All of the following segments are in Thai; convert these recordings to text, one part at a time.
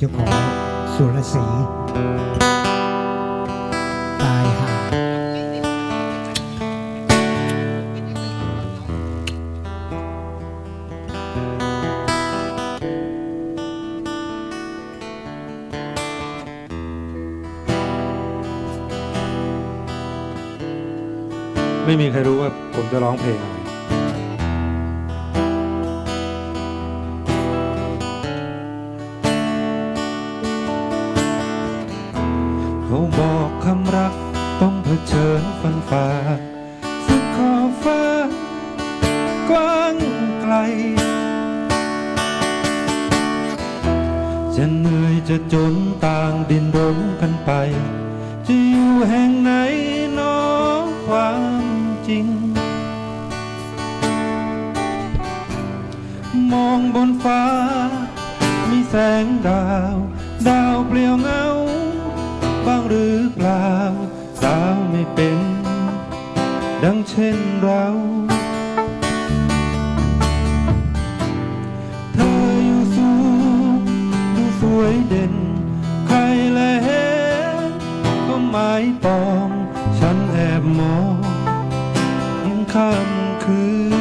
เจ้าของสุรศรี ยจะจนต่างดินรนกันไป จะอยู่แห่งไหนน้อความจริง มองบนฟ้า มีแสงดาว ดาวเปลี่ยวเงา บ้างหรือเปล่าดาวไม่เป็น ดังเช่นเรา วยเด่น ใครแลเห็นก็หมายปอง ฉันแอบมองค่ำคืน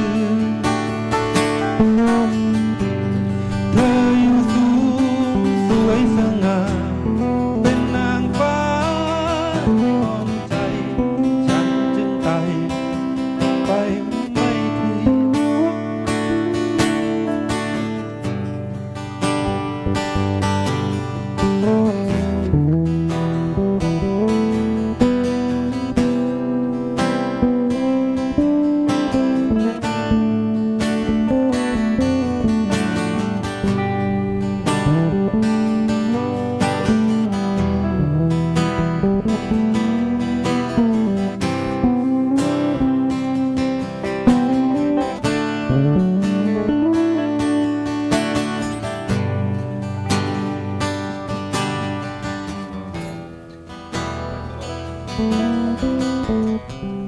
Música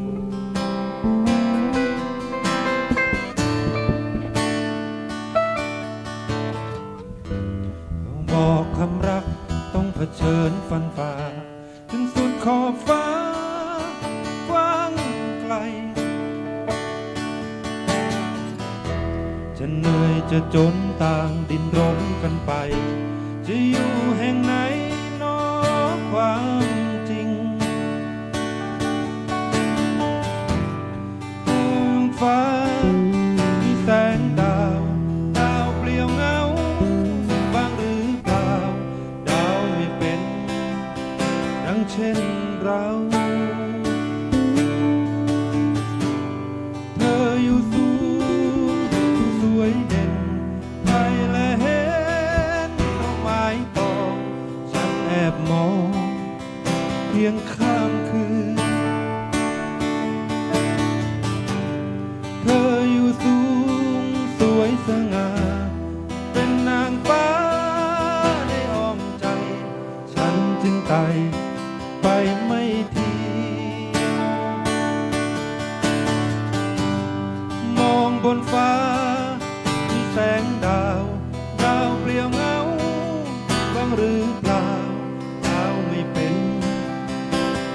เช่นเรา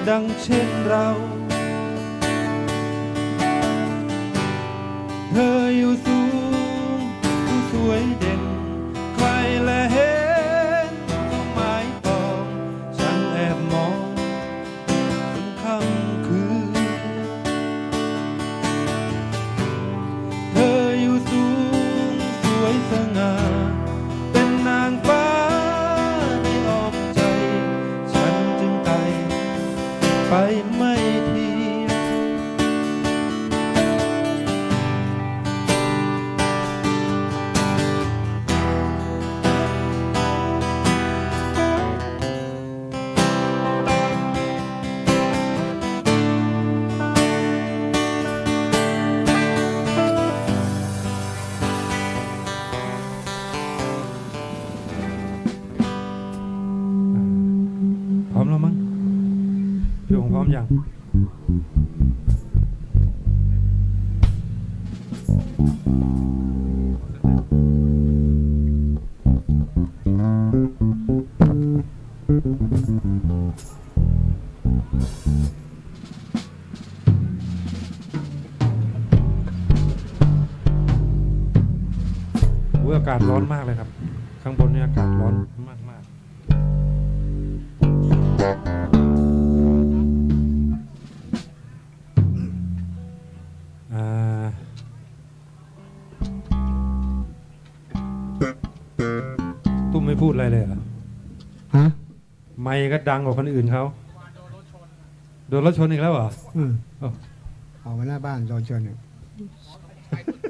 ดังเช่นเรา เธออยู่สูงผู้สวยเด่น พูดอะไรเลยเหรอฮะไม่ก็ดังกว่าคนอื่นเขาโดนรถชนอีกแล้วเหรออืมโอ้ออกมาหน้าบ้านโดนชนเนี่ย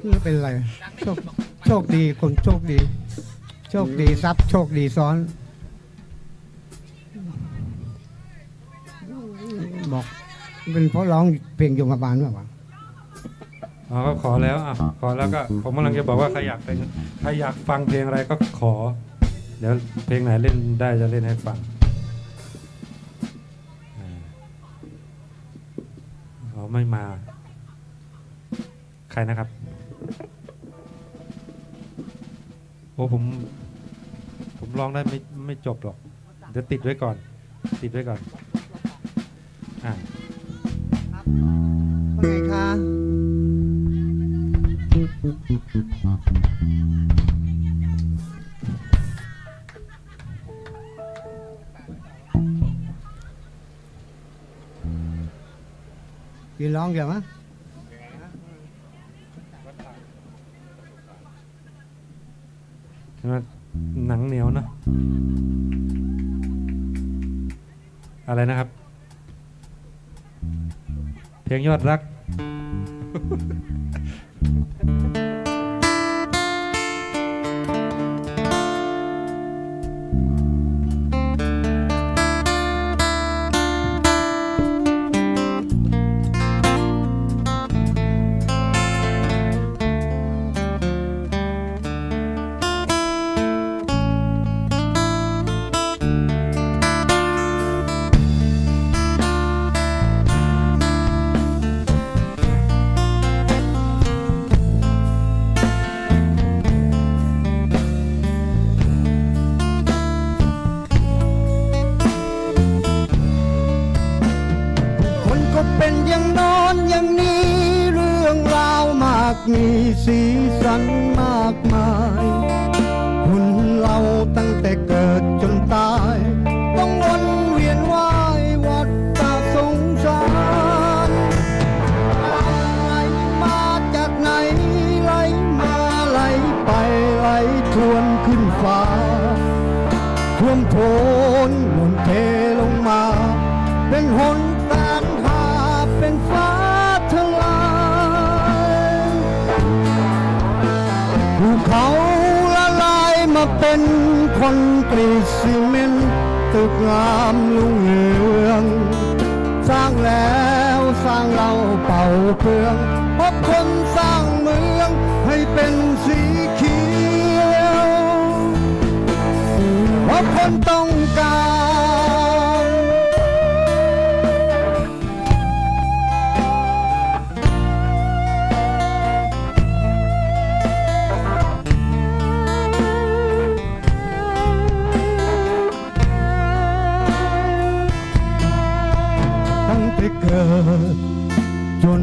ไม่เป็นไรโชคโชคดีคนโชคดี โชคดีทรัพย์โชคดีซ้อน บอก เป็นเพราะร้องเพลงโยมบาลหรือเปล่าวะอ๋อก็ขอแล้วอะขอแล้วก็ผมกำลังจะบอกว่าใครอยากเป็นใครอยากฟังเพลงอะไรก็ขอ เดี๋ยวเพลงไหนเล่นได้จะเล่นให้ฟังอ่าไม่มา ใครนะครับ โอ้ผม ผมร้องได้ไม่ไม่จบหรอก เดี๋ยวติดไว้ก่อน ติดไว้ก่อน อ่าว่าไงคะ ยืนร้องเดี๋ยวมั้ยใช่ไหมหนังเหนียวนะ อะไรนะครับ เพลงยอดรัก เป็นอย่างนอนอย่างนี้ เรื่องราวมากมีสีสันมากมายคุณเราตั้งแต่เกิดจนตาย ต้องวนเวียนว่ายวัฏฏะสงสารไหลมาจากไหนไหลมาไหลไปไหลทวนขึ้นฟ้าท่วมโทนหล่นเทลงมา เป็นหน เป็นคนกรีซีเมนต์ตึกงามลุงเรือง สร้างแล้วสร้างเราเป่าเครื่องพบคนสร้างเมืองให้เป็นสีเขียวพบคนต้องการ จน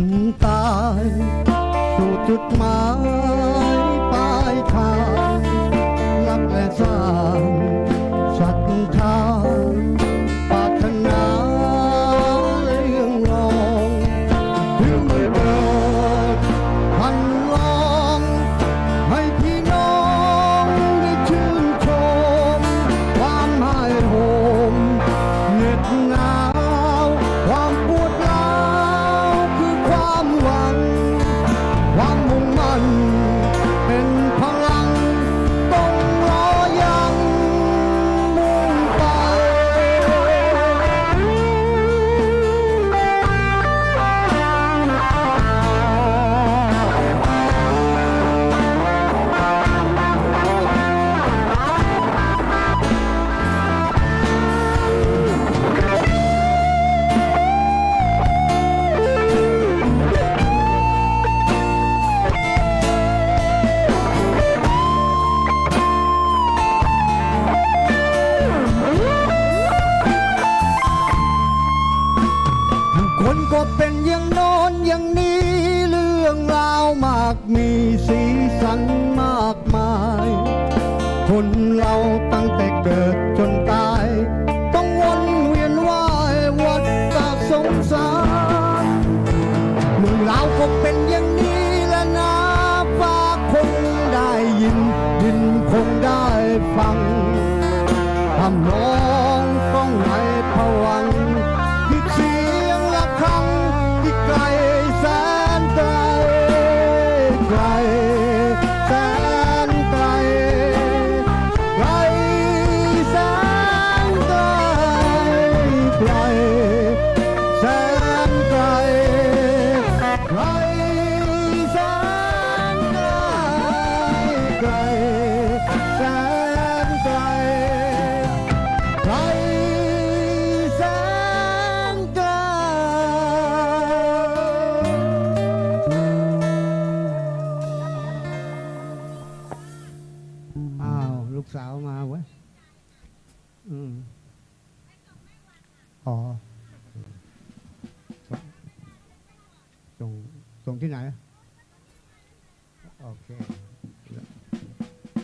โอเค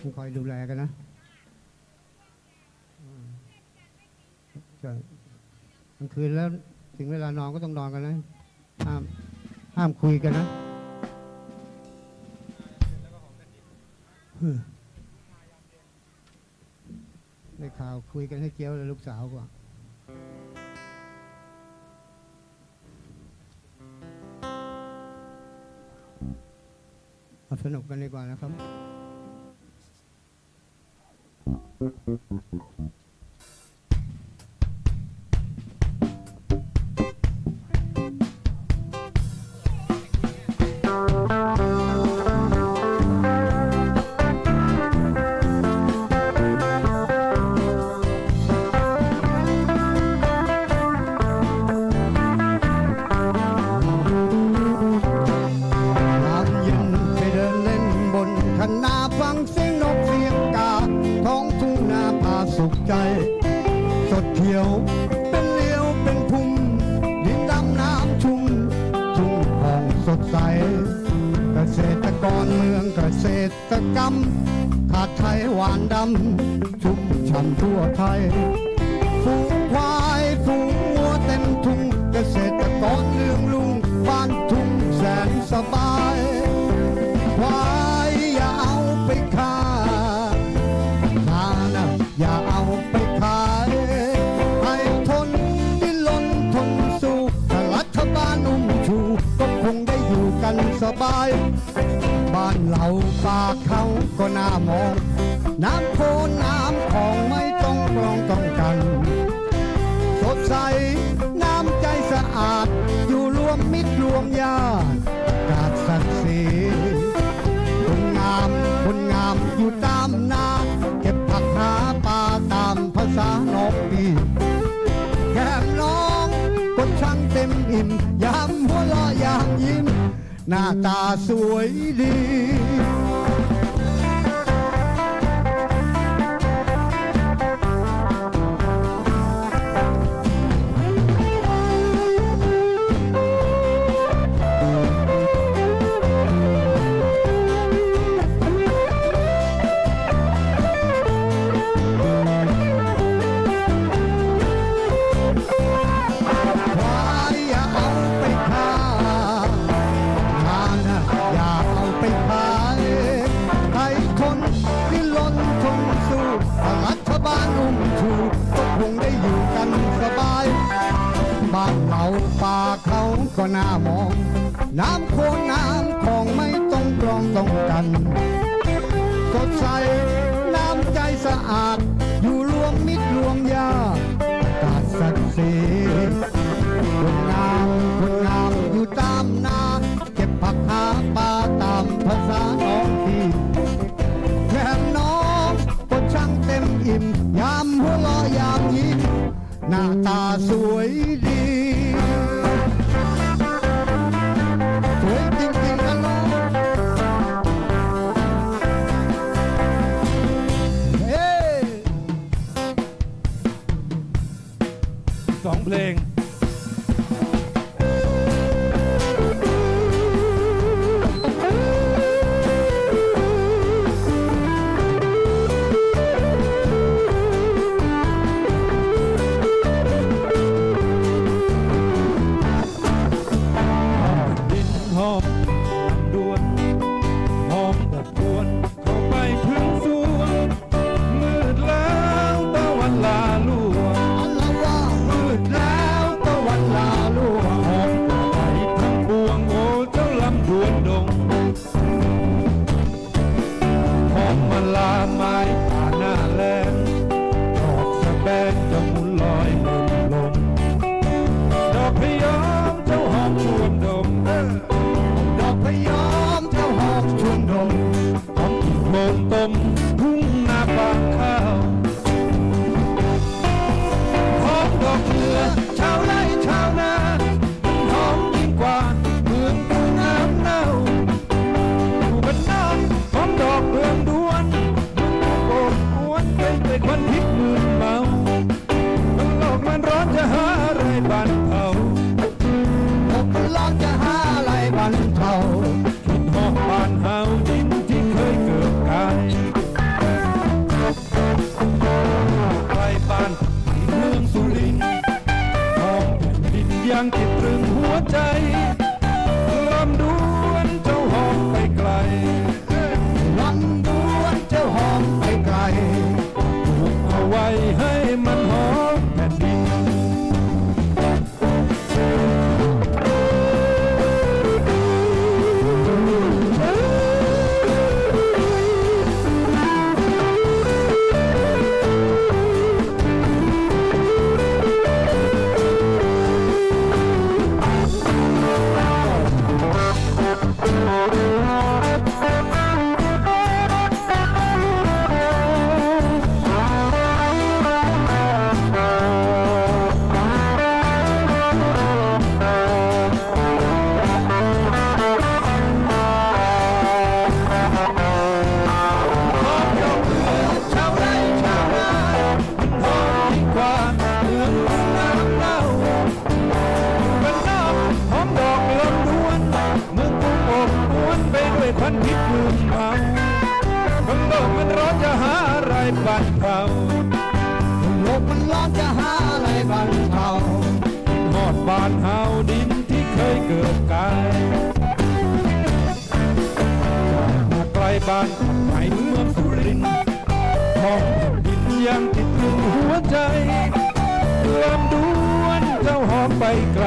ต้คอยดูแลกันนะกลางคืนแล้วถึงเวลานอนก็ต้องนอนกันนะ ห้ามห้ามคุยกันนะในข่าวคุยกันให้เกี้ยวเลยลูกสาวกว่า มาสนุกกันดีกว่านะครับ ก็น่ามอง น้ำโพนน้ำของไม่ต้องกรองต้องกันสดใสน้ำใจสะอาด อยู่รวมมิตรรวมญาติกาดศักดิ์ศรีคนงามคนงามอยู่ตามนาเก็บผักหาปลาตามภาษาน้องปีแก้มน้องก็ช่างเต็มอิ่มยามหัวเราะยามยิ้มหน้าตาสวยดี สดใส น้ำใจสะอาด อยู่รวมมิตรรวมญาติกาดศักดิ์ศรีคนงามคนงามอยู่ตามนาเก็บผักหาปลาตามภาษาน้องที่แค่น้องก็ช่างเต็มอิ่ม ยามหัวเราะยามยิ้มหน้าตาสวยดี Whom am I come? อะไรเทาโลกมันร้อนจะหาอะไรบรรเทาหอดบานเฮาดินที่เคยเกิดกายมาไกลบ้านไหนเมืองสุรินทร์ท้องดินยังติดตรึงหัวใจลำดวนเจ้าหอมไปไกล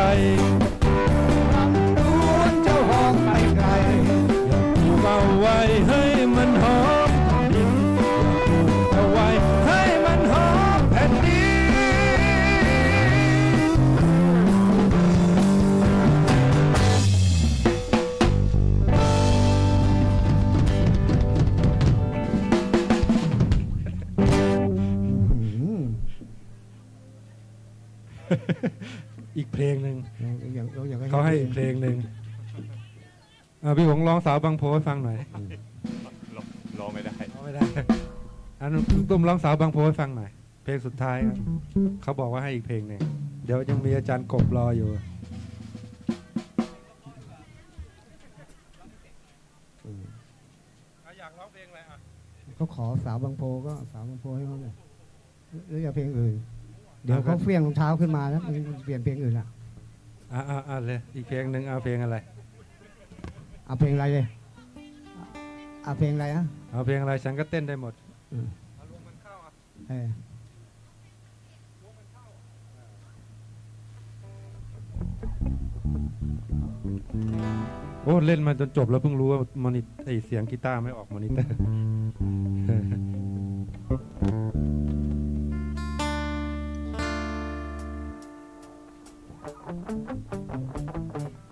อ่าพี่หงร้องสาวบางโพให้ฟังหน่อยรอไม่ได้ร้องไม่ได้อันนั้นคุณตุ้มร้องสาวบางโพให้ฟังหน่อยเพลงสุดท้ายครับเขาบอกว่าให้อีกเพลงหนึ่งเดี๋ยวยังมีอาจารย์กบรออยู่ อยากร้องเพลงอะไรอะเขาขอสาวบางโพก็สาวบางโพให้เขาเลยหรืออยากเพลงอื่น เดี๋ยวเขาเฟี้ยงรองเท้าขึ้นมาแล้วมันเปลี่ยนเพลงอื่นอะอ่าอ่าอ่าเลยอีกเพลงหนึ่งเอาเพลงอะไร เอาเพลงอะไรเลยเอาเพลงอะไรอะเอาเพลงอะไรฉันก็เต้นได้หมดอืมเออโอ้เล่นมาจนจบแล้วเพิ่งรู้ว่ามอนิไอเสียงกีตาร์ไม่ออกมอนิเตอร์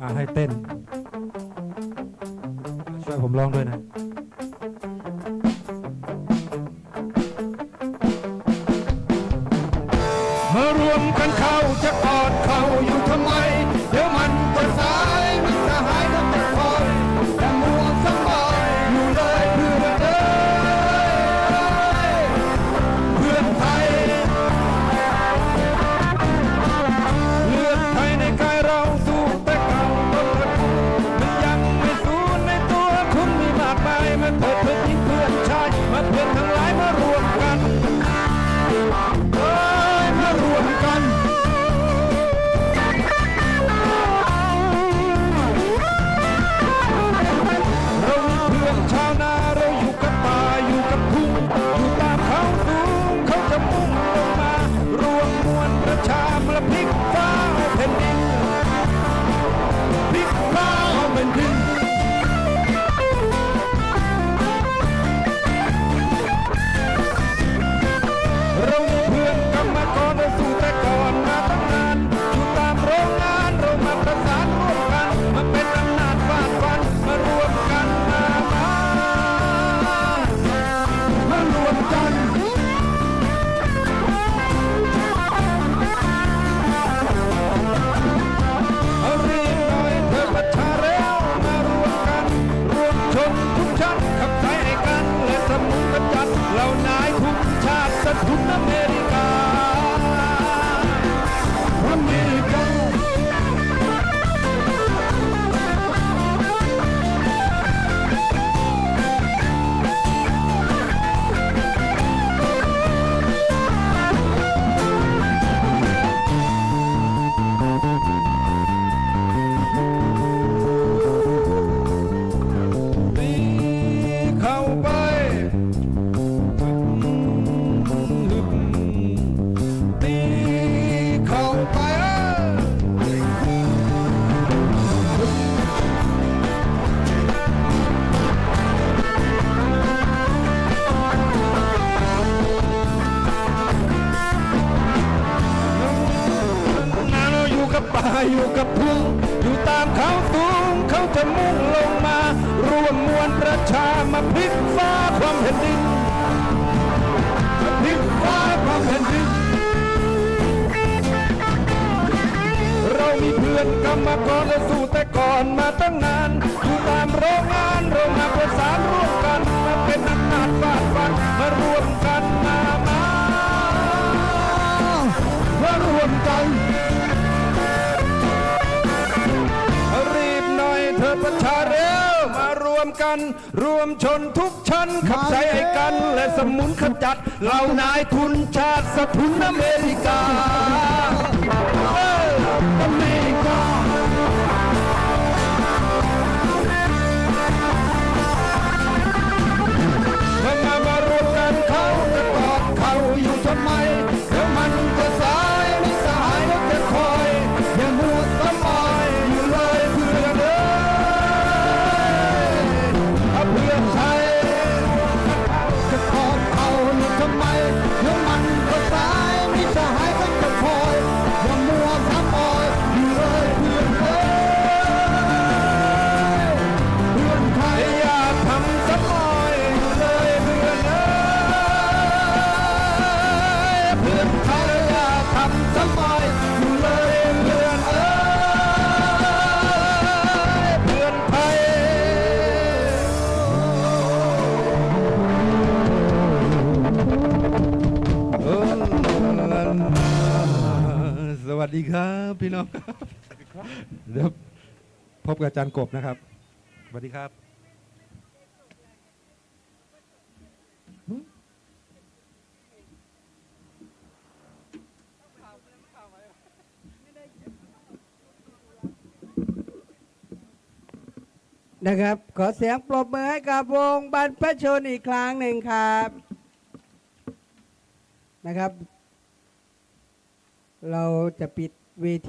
อ่าให้เต้นช่วย ผมร้องด้วยนะมารวมกันเข้าจะกอดเข้าอยู่ทำไม เดี๋ยวมัน อยู่กับทุ่งอยู่ตามเขาสูงเขาจะมุ่งลงมารวมมวลประชามาพลิกฟ้าความแผ่นดินมาพลิกฟ้าความแผ่นดิน เรามีเพื่อนกรรมกรและสู้แต่ก่อนมาตั้งนานอยู่ตามโรงงานโรงงานประสานร่วมกันมาเป็นอำนาจฟาดฟันมารวมกันมามา มารวมกัน วมกัน รวมชนทุกชั้นขับใช้ให้กัน และสมุนขจัดเหล่านายทุนชาติสถุนอเมริกา พี่น้องครับเดี๋ยวพบกับอาจารย์กบนะครับสวัสดีครับนะครับ ขอเสียงปรบมือให้กับวงบรรพชนอีกครั้งหนึ่งครับนะครับ เราจะปิดเวที